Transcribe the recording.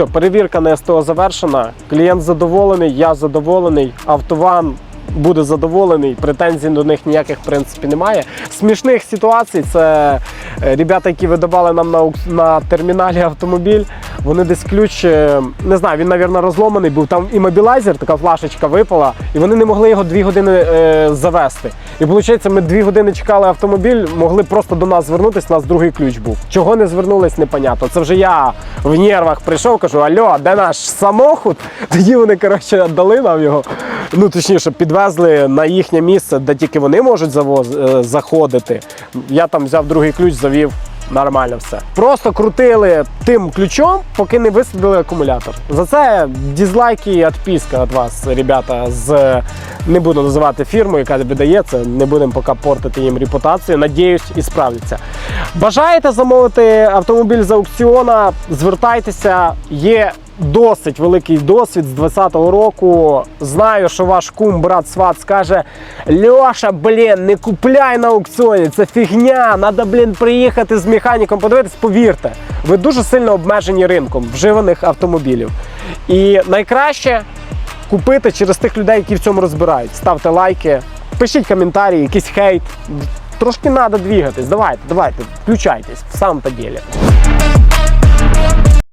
Все, перевірка на СТО завершена. Клієнт задоволений, я задоволений. Автован буде задоволений. Претензій до них ніяких в принципі немає. Смішних ситуацій це е, ребята, які видавали нам на, на терміналі автомобіль. Вони десь ключ, е, не знаю, він, мабуть, розломаний був. Там іммобілайзер, така флашечка випала, і вони не могли його дві години е, завести. І виходить, ми дві години чекали автомобіль, могли просто до нас звернутися, у нас другий ключ був. Чого не звернулись, непонятно. Це вже я в нервах прийшов, кажу: Альо, де наш самохід? Тоді вони, коротше, дали нам його. Ну, точніше, підвезли на їхнє місце, де тільки вони можуть завоз, е, заходити. Я там взяв другий ключ, завів. Нормально все. Просто крутили тим ключом, поки не висадили акумулятор. За це дізлайки і відписка від вас, ребята, з не буду називати фірму, яка видає. Не будемо поки портити їм репутацію. Надіюсь, і справляться. Бажаєте замовити автомобіль з аукціона? Звертайтеся, є. Досить великий досвід з 20-го року. Знаю, що ваш кум, брат, сват скаже: Льоша, блін, не купляй на аукціоні, це фігня. Треба, блін, приїхати з механіком, подивитись, повірте, ви дуже сильно обмежені ринком вживаних автомобілів. І найкраще купити через тих людей, які в цьому розбирають. Ставте лайки, пишіть коментарі, якийсь хейт. Трошки надо двигатись. Давайте, давайте, включайтесь в самом-то ділі.